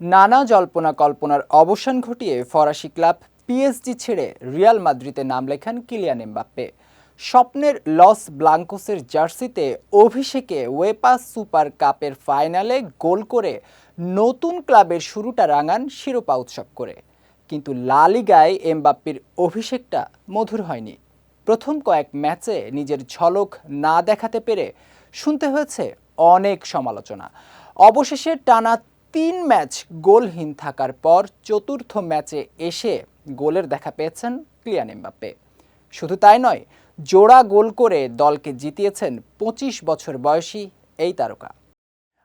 নানা জল্পনা কল্পনার অবসান ঘটিয়ে ফরাসি ক্লাব পিএসজি ছেড়ে রিয়াল মাদ্রিদে নাম লেখান কিলিয়ান এমবাপ্পে। স্বপ্নের লস ব্লাঙ্কোসের জার্সিতে অভিষেকে ওয়েপা সুপার কাপের ফাইনালে গোল করে নতুন ক্লাবের শুরুটা রাঙান শিরোপা উৎসব করে। কিন্তু লালিগায় এমবাপ্পির অভিষেকটা মধুর হয়নি। প্রথম কয়েক ম্যাচে নিজের ঝলক না দেখাতে পেরে শুনতে হয়েছে অনেক সমালোচনা। অবশেষে টানা তিন ম্যাচ গোলহীন থাকার পর চতুর্থ ম্যাচে এসে গোলের দেখা পেয়েছেন ক্লিয়ান এমবাপ্পে। শুধু তাই নয়, জোড়া গোল করে দলকে জিতিয়েছেন পঁচিশ বছর বয়সী এই তারকা।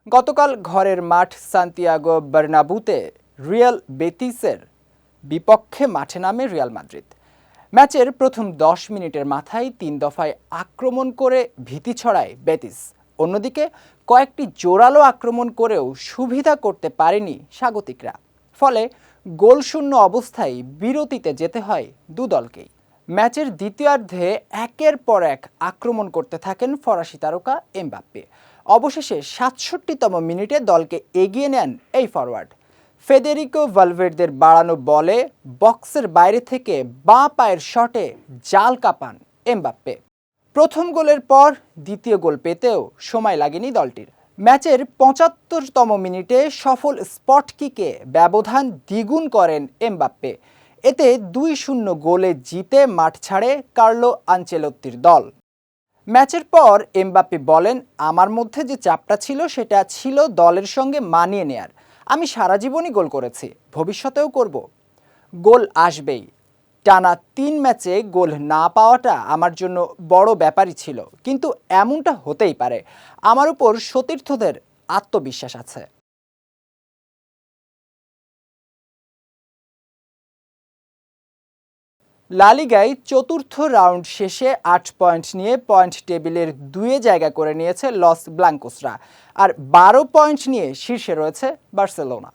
গতকাল ঘরের মাঠ সান্তিয়াগো বার্নাবুতে রিয়াল বেতিসের বিপক্ষে মাঠে নামে রিয়াল মাদ্রিদ। ম্যাচের প্রথম দশ মিনিটের মাথায় তিন দফায় আক্রমণ করে ভীতি ছড়ায় বেতিস। অন্যদিকে কয়েকটি জোরালো আক্রমণ করেও সুবিধা করতে পারেনি স্বাগতিকরা। ফলে গোলশূন্য অবস্থায় বিরতিতে যেতে হয় দু দলকেই। ম্যাচের দ্বিতীয়ার্ধে একের পর এক আক্রমণ করতে থাকেন ফরাসি তারকা এমবাপ্পে। অবশেষে সাতষট্টিতম মিনিটে দলকে এগিয়ে নেন এই ফরওয়ার্ড ফেদেরিকো ভালভেরদের বাড়ানো বলে বক্সের বাইরে থেকে বাঁ পায়ের শটে জাল কাপান এমবাপ্পে। প্রথম গোলের পর দ্বিতীয় গোল পেতেও সময় লাগেনি দলটির। ম্যাচের পঁচাত্তরতম মিনিটে সফল স্পট কিকে ব্যবধান দ্বিগুণ করেন এমবাপ্পে। এতে দুই শূন্য গোলে জিতে মাঠ ছাড়ে কার্লো আঞ্চেলত্তির দল। ম্যাচের পর এমবাপ্পে বলেন, আমার মধ্যে যে চাপটা ছিল, সেটা ছিল দলের সঙ্গে মানিয়ে নেয়ার। আমি সারা জীবনই গোল করেছি, ভবিষ্যতেও করব। গোল আসবেই টানা তিন ম্যাচে গোল না পাওয়াটা আমার জন্য বড় ব্যাপারই ছিল। কিন্তু এমনটা হতেই পারে। আমার উপর সতীর্থদের আত্মবিশ্বাস আছে। লালিগায় চতুর্থ রাউন্ড শেষে আট পয়েন্ট নিয়ে পয়েন্ট টেবিলের দুয়ে জায়গা করে নিয়েছে লস ব্লাঙ্কোসরা। আর বারো পয়েন্ট নিয়ে শীর্ষে রয়েছে বার্সেলোনা।